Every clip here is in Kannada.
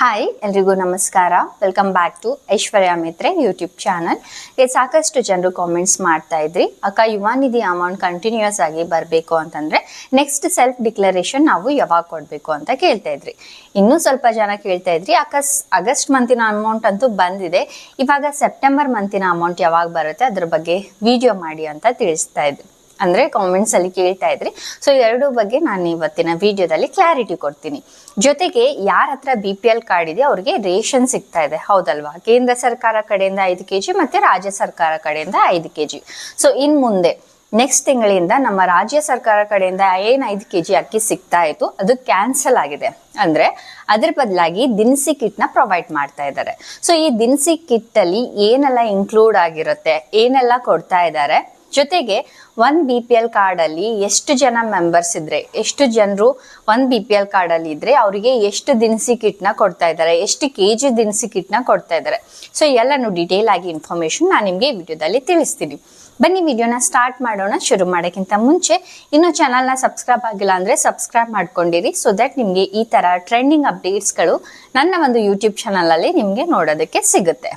ಹಾಯ್ ಎಲ್ರಿಗೂ ನಮಸ್ಕಾರ. Welcome back to Aishwarya Mitre YouTube channel ಈಗ ಸಾಕಷ್ಟು ಜನರು ಕಾಮೆಂಟ್ಸ್ ಮಾಡ್ತಾ ಇದ್ರಿ. ಅಕ್ಕ, ಯುವಾನಿಧಿ ಅಮೌಂಟ್ ಕಂಟಿನ್ಯೂಸ್ ಆಗಿ ಬರಬೇಕು ಅಂತಂದ್ರೆ ನೆಕ್ಸ್ಟ್ ಸೆಲ್ಫ್ ಡಿಕ್ಲರೇಷನ್ ನಾವು ಯಾವಾಗ ಕೊಡಬೇಕು ಅಂತ ಕೇಳ್ತಾ ಇದ್ರಿ. ಇನ್ನೂ ಸ್ವಲ್ಪ ಜನ ಕೇಳ್ತಾ ಇದ್ರಿ, ಅಕ್ಕ ಆಗಸ್ಟ್ ಮಂತಿನ ಅಮೌಂಟ್ ಅಂತೂ ಬಂದಿದೆ. ಇವಾಗ ಸೆಪ್ಟೆಂಬರ್ ಮಂತಿನ ಅಮೌಂಟ್ ಯಾವಾಗ ಬರುತ್ತೆ? ಅದ್ರ ಬಗ್ಗೆ ವಿಡಿಯೋ ಮಾಡಿ ಅಂತ ತಿಳಿಸ್ತಾ ಇದ್ರಿ. ಅಂದ್ರೆ ಕಾಮೆಂಟ್ಸ್ ಅಲ್ಲಿ ಕೇಳ್ತಾ ಇದ್ರಿ. ಸೊ ಎರಡು ಬಗ್ಗೆ ನಾನು ಇವತ್ತಿನ ವಿಡಿಯೋದಲ್ಲಿ ಕ್ಲಾರಿಟಿ ಕೊಡ್ತೀನಿ. ಜೊತೆಗೆ ಯಾರ ಹತ್ರ ಬಿ ಪಿ ಎಲ್ ಕಾರ್ಡ್ ಇದೆ, ಅವ್ರಿಗೆ ರೇಷನ್ ಸಿಗ್ತಾ ಇದೆ. ಹೌದಲ್ವಾ? ಕೇಂದ್ರ ಸರ್ಕಾರ ಕಡೆಯಿಂದ ಐದು ಕೆ ಜಿ ಮತ್ತೆ ರಾಜ್ಯ ಸರ್ಕಾರ ಕಡೆಯಿಂದ ಐದು ಕೆ ಜಿ ಸೊ ಇನ್ ಮುಂದೆ ನೆಕ್ಸ್ಟ್ ತಿಂಗಳಿಂದ ನಮ್ಮ ರಾಜ್ಯ ಸರ್ಕಾರ ಕಡೆಯಿಂದ ಏನ್ ಐದು ಕೆ ಜಿ ಅಕ್ಕಿ ಸಿಗ್ತಾ ಇತ್ತು, ಅದು ಕ್ಯಾನ್ಸಲ್ ಆಗಿದೆ. ಅಂದ್ರೆ, ಅದ್ರ ಬದಲಾಗಿ ದಿನಸಿ ಕಿಟ್ನ ಪ್ರೊವೈಡ್ ಮಾಡ್ತಾ ಇದ್ದಾರೆ. ಸೊ ಈ ದಿನಸಿ ಕಿಟ್ ಅಲ್ಲಿ ಏನೆಲ್ಲ ಇನ್ಕ್ಲೂಡ್ ಆಗಿರುತ್ತೆ, ಏನೆಲ್ಲ ಕೊಡ್ತಾ ಇದ್ದಾರೆ ಜೊತೆಗೆ ಒಂದ್ ಬಿ ಪಿ ಎಲ್ ಕಾರ್ಡ್ ಅಲ್ಲಿ ಎಷ್ಟು ಜನ ಮೆಂಬರ್ಸ್ ಇದ್ರೆ, ಎಷ್ಟು ಜನರು ಒಂದ್ ಬಿ ಪಿ ಎಲ್ ಕಾರ್ಡ್ ಅಲ್ಲಿ ಇದ್ರೆ ಅವರಿಗೆ ಎಷ್ಟು ದಿನಸಿ ಕಿಟ್ ಕೊಡ್ತಾ ಇದ್ದಾರೆ, ಎಷ್ಟು ಕೆ ಜಿ ದಿನಸಿ ಕಿಟ್ ಕೊಡ್ತಾ ಇದ್ದಾರೆ. ಸೊ ಎಲ್ಲಾನು ಡಿಟೇಲ್ ಆಗಿ ಇನ್ಫಾರ್ಮೇಶನ್ ನಾನು ನಿಮ್ಗೆ ವಿಡಿಯೋದಲ್ಲಿ ತಿಳಿಸ್ತೀನಿ. ಬನ್ನಿ, ವಿಡಿಯೋನ ಸ್ಟಾರ್ಟ್ ಮಾಡೋಣ. ಶುರು ಮಾಡೋಕ್ಕಿಂತ ಮುಂಚೆ, ಇನ್ನೂ ಚಾನಲ್ನ ಸಬ್ಸ್ಕ್ರೈಬ್ ಆಗಿಲ್ಲ ಅಂದ್ರೆ ಸಬ್ಸ್ಕ್ರೈಬ್ ಮಾಡ್ಕೊಂಡಿರಿ ಸೊ ದಟ್ ನಿಮಗೆ ಈ ತರ ಟ್ರೆಂಡಿಂಗ್ ಅಪ್ಡೇಟ್ಸ್ಗಳು ನನ್ನ ಒಂದು ಯೂಟ್ಯೂಬ್ ಚಾನಲಲ್ಲಿ ನಿಮಗೆ ನೋಡೋದಕ್ಕೆ ಸಿಗುತ್ತೆ.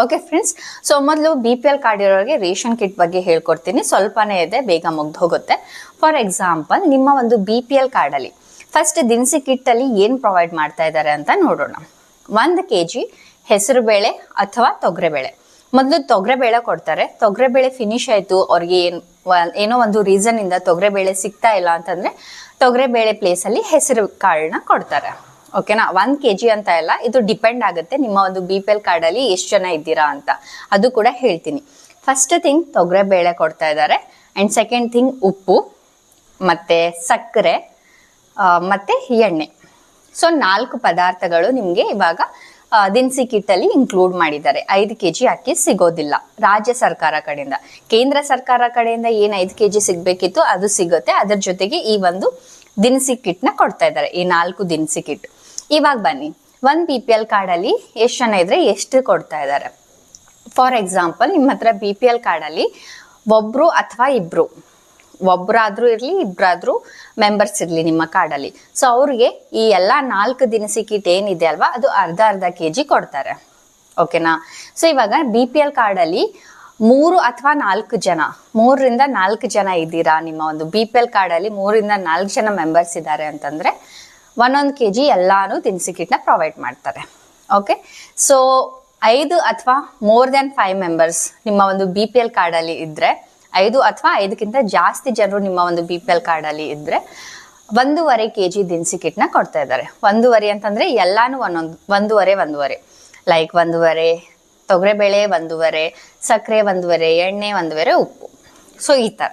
ಓಕೆ ಫ್ರೆಂಡ್ಸ್ ಸೊ ಮೊದಲು ಬಿ ಪಿ ಎಲ್ ಕಾರ್ಡ್ ಇರೋರಿಗೆ ರೇಷನ್ ಕಿಟ್ ಬಗ್ಗೆ ಹೇಳ್ಕೊಡ್ತೀನಿ. ಸ್ವಲ್ಪನೇ ಇದೆ, ಬೇಗ ಮುಗ್ದು ಹೋಗುತ್ತೆ. ಫಾರ್ ಎಕ್ಸಾಂಪಲ್ ನಿಮ್ಮ ಒಂದು ಬಿ ಪಿ ಎಲ್ ಕಾರ್ಡಲ್ಲಿ ಫಸ್ಟ್ ದಿನಸಿ ಕಿಟ್ ಅಲ್ಲಿ ಏನು ಪ್ರೊವೈಡ್ ಮಾಡ್ತಾ ಇದ್ದಾರೆ ಅಂತ ನೋಡೋಣ. ಒಂದು ಕೆ ಜಿ ಹೆಸರುಬೇಳೆ ಅಥವಾ ತೊಗರೆಬೇಳೆ. ಮೊದಲು ತೊಗರೆಬೇಳೆ ಕೊಡ್ತಾರೆ. ತೊಗರೆಬೇಳೆ ಫಿನಿಶ್ ಆಯಿತು. ಅವ್ರಿಗೆ ಏನು ಏನೋ ಒಂದು ರೀಸನ್ ಇಂದ ತೊಗರೆಬೇಳೆ ಸಿಗ್ತಾ ಇಲ್ಲ ಅಂತಂದ್ರೆ ತೊಗರೆಬೇಳೆ ಪ್ಲೇಸಲ್ಲಿ ಹೆಸರು ಕಾಳನ್ನ ಕೊಡ್ತಾರೆ. ಓಕೆನಾ? ಒಂದ್ ಕೆ ಜಿ ಅಂತ ಇಲ್ಲ ಇದು ಡಿಪೆಂಡ್ ಆಗುತ್ತೆ ನಿಮ್ಮ ಒಂದು ಬಿ ಪಿ ಎಲ್ ಕಾರ್ಡ್ ಅಲ್ಲಿ ಎಷ್ಟು ಜನ ಇದ್ದೀರಾ ಅಂತ. ಅದು ಕೂಡ ಹೇಳ್ತೀನಿ. ಫಸ್ಟ್ ಥಿಂಗ್ ತೊಗರೆ ಬೇಳೆ ಕೊಡ್ತಾ ಇದ್ದಾರೆ. ಅಂಡ್ ಸೆಕೆಂಡ್ ಥಿಂಗ್ ಉಪ್ಪು, ಮತ್ತೆ ಸಕ್ಕರೆ ಮತ್ತು ಎಣ್ಣೆ. ಸೊ ನಾಲ್ಕು ಪದಾರ್ಥಗಳು ನಿಮಗೆ ಇವಾಗ ದಿನಸಿ ಕಿಟ್ಟಲ್ಲಿ ಇನ್ಕ್ಲೂಡ್ ಮಾಡಿದ್ದಾರೆ. ಐದು ಕೆ ಜಿ ಅಕ್ಕಿ ಸಿಗೋದಿಲ್ಲ. ರಾಜ್ಯ ಸರ್ಕಾರ ಕಡೆಯಿಂದ. ಕೇಂದ್ರ ಸರ್ಕಾರ ಕಡೆಯಿಂದ ಏನು ಐದು ಕೆ ಜಿ ಸಿಗಬೇಕಿತ್ತು, ಅದು ಸಿಗುತ್ತೆ. ಅದರ ಜೊತೆಗೆ ಈ ಒಂದು ದಿನಸಿ ಕಿಟ್ನ ಕೊಡ್ತಾ ಇದ್ದಾರೆ. ಈ ನಾಲ್ಕು ದಿನಸಿ ಕಿಟ್. ಇವಾಗ ಬನ್ನಿ. ಒಂದ್ ಬಿ ಪಿ ಎಲ್ ಕಾರ್ಡಲ್ಲಿ ಎಷ್ಟು ಜನ ಇದ್ರೆ ಎಷ್ಟು ಕೊಡ್ತಾ ಇದ್ದಾರೆ ಫಾರ್ ಎಕ್ಸಾಂಪಲ್ ನಿಮ್ಮ ಹತ್ರ ಬಿ ಪಿ ಎಲ್ ಕಾರ್ಡಲ್ಲಿ ಒಬ್ಬರು ಅಥವಾ ಇಬ್ಬರು ಒಬ್ಬರಾದರೂ ಇರ್ಲಿ ಇಬ್ಬರಾದರೂ ಮೆಂಬರ್ಸ್ ಇರ್ಲಿ ನಿಮ್ಮ ಕಾರ್ಡಲ್ಲಿ ಸೊ ಅವ್ರಿಗೆ ಈ ಎಲ್ಲಾ ನಾಲ್ಕು ದಿನಸಿ ಕಿಟ್ ಏನಿದೆ ಅಲ್ವಾ, ಅದು ಅರ್ಧ ಅರ್ಧ ಕೆ ಜಿ ಕೊಡ್ತಾರೆ ಓಕೆನಾ ಸೊ ಇವಾಗ ಬಿ ಪಿ ಎಲ್ ಕಾರ್ಡಲ್ಲಿ ಮೂರು ಅಥವಾ ನಾಲ್ಕು ಜನ, ಮೂರರಿಂದ ನಾಲ್ಕು ಜನ ಇದ್ದೀರಾ ನಿಮ್ಮ ಒಂದು ಬಿ ಪಿ ಎಲ್ ಕಾರ್ಡಲ್ಲಿ ಮೂರಿಂದ ನಾಲ್ಕು ಜನ ಮೆಂಬರ್ಸ್ ಇದ್ದಾರೆ ಅಂತಂದ್ರೆ ಒಂದೊಂದು ಕೆ ಜಿ ಎಲ್ಲಾನು ದಿನಸಿ ಕಿಟ್ನ ಪ್ರೊವೈಡ್ ಮಾಡ್ತಾರೆ. ಓಕೆ ಸೊ ಐದು ಅಥವಾ ಮೋರ್ ದೆನ್ ಫೈವ್ ಮೆಂಬರ್ಸ್ ನಿಮ್ಮ ಒಂದು ಬಿ ಪಿ ಎಲ್ ಕಾರ್ಡಲ್ಲಿ ಇದ್ರೆ, ಐದು ಅಥವಾ ಐದಕ್ಕಿಂತ ಜಾಸ್ತಿ ಜನರು ನಿಮ್ಮ ಒಂದು ಬಿ ಪಿ ಎಲ್ ಕಾರ್ಡಲ್ಲಿ ಇದ್ದರೆ ಒಂದೂವರೆ ಕೆ ಜಿ ದಿನಸಿ ಕಿಟ್ನ ಕೊಡ್ತಾ ಇದ್ದಾರೆ. ಒಂದೂವರೆ ಅಂತಂದ್ರೆ ಎಲ್ಲಾನು ಒಂದೊಂದು, ಒಂದೂವರೆ ಒಂದೂವರೆ. ಲೈಕ್ ಒಂದೂವರೆ, ತೊಗರೆಬೇಳೆ ಒಂದೂವರೆ, ಸಕ್ಕರೆ ಒಂದೂವರೆ, ಎಣ್ಣೆ ಒಂದೂವರೆ, ಉಪ್ಪು. ಸೊ ಈ ಥರ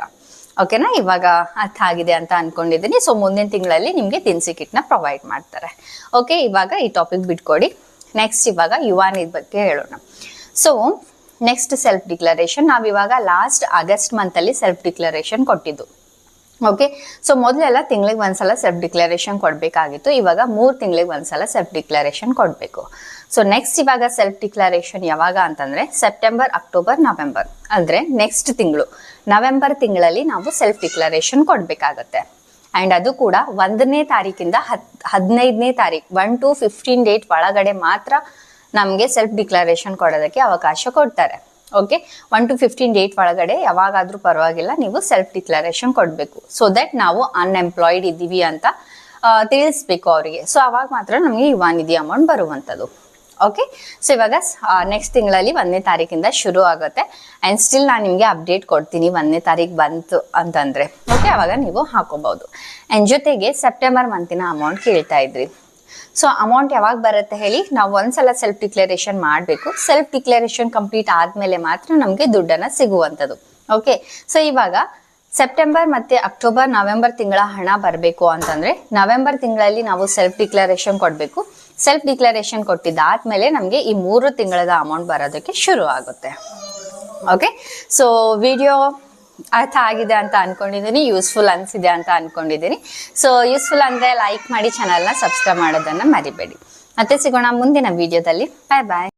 ಓಕೆನಾ ಇವಾಗ ಅರ್ಥ ಆಗಿದೆ ಅಂತ ಅನ್ಕೊಂಡಿದ್ದೀನಿ ಸೊ ಮುಂದಿನ ತಿಂಗಳಲ್ಲಿ ನಿಮಗೆ ದಿನಸಿ ಕಿಟ್ನ ಪ್ರೊವೈಡ್ ಮಾಡ್ತಾರೆ. ಓಕೆ ಇವಾಗ ಈ ಟಾಪಿಕ್ ಬಿಟ್ಕೊಡಿ. ನೆಕ್ಸ್ಟ್ ಇವಾಗ ಯುವಾನಿದ ಬಗ್ಗೆ ಹೇಳೋಣ. ಸೊ ನೆಕ್ಸ್ಟ್ ಸೆಲ್ಫ್ ಡಿಕ್ಲರೇಷನ್ ನಾವು ಇವಾಗ ಲಾಸ್ಟ್ ಆಗಸ್ಟ್ ಮಂತಲ್ಲಿ ಸೆಲ್ಫ್ ಡಿಕ್ಲರೇಷನ್ ಕೊಟ್ಟಿದ್ದು. ಓಕೆ ಸೊ ಮೊದಲೆಲ್ಲ ತಿಂಗಳಿಗೆ ಒಂದ್ಸಲ ಸೆಲ್ಫ್ ಡಿಕ್ಲರೇಷನ್ ಕೊಡಬೇಕಾಗಿತ್ತು. ಇವಾಗ ಮೂರು ತಿಂಗಳಿಗೆ ಒಂದ್ಸಲ ಸೆಲ್ಫ್ ಡಿಕ್ಲರೇಷನ್ ಕೊಡಬೇಕು. ಸೊ ನೆಕ್ಸ್ಟ್ ಇವಾಗ ಸೆಲ್ಫ್ ಡಿಕ್ಲರೇಷನ್ ಯಾವಾಗ ಅಂತಂದ್ರೆ ಸೆಪ್ಟೆಂಬರ್ ಅಕ್ಟೋಬರ್ ನವೆಂಬರ್ ಅಂದ್ರೆ ನೆಕ್ಸ್ಟ್ ತಿಂಗಳು. ನವೆಂಬರ್ ತಿಂಗಳಲ್ಲಿ ನಾವು ಸೆಲ್ಫ್ ಡಿಕ್ಲರೇಷನ್ ಕೊಡಬೇಕಾಗತ್ತೆ. ಅಂಡ್ ಅದು ಕೂಡ ಒಂದನೇ ತಾರೀಕಿಂದ ಹತ್ ಹದಿನೈದನೇ ತಾರೀಕು ಒನ್ ಟು ಫಿಫ್ಟೀನ್ ಡೇಟ್ ಒಳಗಡೆ ಮಾತ್ರ ನಮಗೆ ಸೆಲ್ಫ್ ಡಿಕ್ಲರೇಷನ್ ಕೊಡೋದಕ್ಕೆ ಅವಕಾಶ ಕೊಡ್ತಾರೆ. Okay one to fifteen date ಒಳಗಡೆ ಯಾವಾಗಾದ್ರೂ ಪರವಾಗಿಲ್ಲ, ನೀವು ಸೆಲ್ಫ್ ಡಿಕ್ಲರೇಷನ್ ಕೊಡಬೇಕು. ಸೊ ದಟ್ ನಾವು ಅನ್ಎಂಪ್ಲಾಯ್ಡ್ ಇದ್ದೀವಿ ಅಂತ ತಿಳಿಸ್ಬೇಕು ಅವರಿಗೆ. ಸೊ ಅವಾಗ ಮಾತ್ರ ನಮಗೆ ಈ ವಾನಿಧಿ ಅಮೌಂಟ್ ಬರುವಂಥದ್ದು. ಓಕೆ ಸೊ ಇವಾಗ ನೆಕ್ಸ್ಟ್ ತಿಂಗಳಲ್ಲಿ ಒಂದನೇ ತಾರೀಕಿಂದ ಶುರು ಆಗುತ್ತೆ. ಆ್ಯಂಡ್ ಸ್ಟಿಲ್ ನಾನು ನಿಮಗೆ ಅಪ್ಡೇಟ್ ಕೊಡ್ತೀನಿ ಒಂದನೇ ತಾರೀಕು ಬಂತು ಅಂತಂದರೆ. ಓಕೆ ಅವಾಗ ನೀವು ಹಾಕೋಬಹುದು. ಆ್ಯಂಡ್ ಜೊತೆಗೆ ಸೆಪ್ಟೆಂಬರ್ ಮಂತಿನ ಅಮೌಂಟ್ ಕೇಳ್ತಾ ಇದ್ರಿ. ಸೊ ಅಮೌಂಟ್ ಯಾವಾಗ ಬರುತ್ತೆ ಹೇಳಿ ನಾವು ಒಂದ್ಸಲ ಸೆಲ್ಫ್ ಡಿಕ್ಲರೇಷನ್ ಮಾಡಬೇಕು. ಸೆಲ್ಫ್ ಡಿಕ್ಲರೇಷನ್ ಕಂಪ್ಲೀಟ್ ಆದಮೇಲೆ ಮಾತ್ರ ನಮಗೆ ದುಡ್ಡನ್ನು ಸಿಗುವಂಥದ್ದು ಓಕೆ ಸೊ ಇವಾಗ ಸೆಪ್ಟೆಂಬರ್ ಮತ್ತೆ ಅಕ್ಟೋಬರ್ ನವೆಂಬರ್ ತಿಂಗಳ ಹಣ ಬರಬೇಕು ಅಂತಂದ್ರೆ ನವೆಂಬರ್ ತಿಂಗಳಲ್ಲಿ ನಾವು ಸೆಲ್ಫ್ ಡಿಕ್ಲರೇಷನ್ ಕೊಡಬೇಕು. ಸೆಲ್ಫ್ ಡಿಕ್ಲರೇಷನ್ ಕೊಟ್ಟಿದ್ದಾದ್ಮೇಲೆ ನಮಗೆ ಈ ಮೂರು ತಿಂಗಳದ ಅಮೌಂಟ್ ಬರೋದಕ್ಕೆ ಶುರು ಆಗುತ್ತೆ ಓಕೆ ಸೊ ವಿಡಿಯೋ ಅರ್ಥ ಆಗಿದೆ ಅಂತ ಅನ್ಕೊಂಡಿದ್ದೀನಿ ಯೂಸ್ಫುಲ್ ಅನ್ಸಿದೆ ಅಂತ ಅನ್ಕೊಂಡಿದ್ದೀನಿ. ಸೊ ಯೂಸ್ಫುಲ್ ಅಂದ್ರೆ ಲೈಕ್ ಮಾಡಿ ಚಾನಲ್ನ ಸಬ್ಸ್ಕ್ರೈಬ್ ಮಾಡೋದನ್ನ ಮರಿಬೇಡಿ. ಮತ್ತೆ ಸಿಗೋಣ ಮುಂದಿನ ವಿಡಿಯೋದಲ್ಲಿ ಬಾಯ್ ಬಾಯ್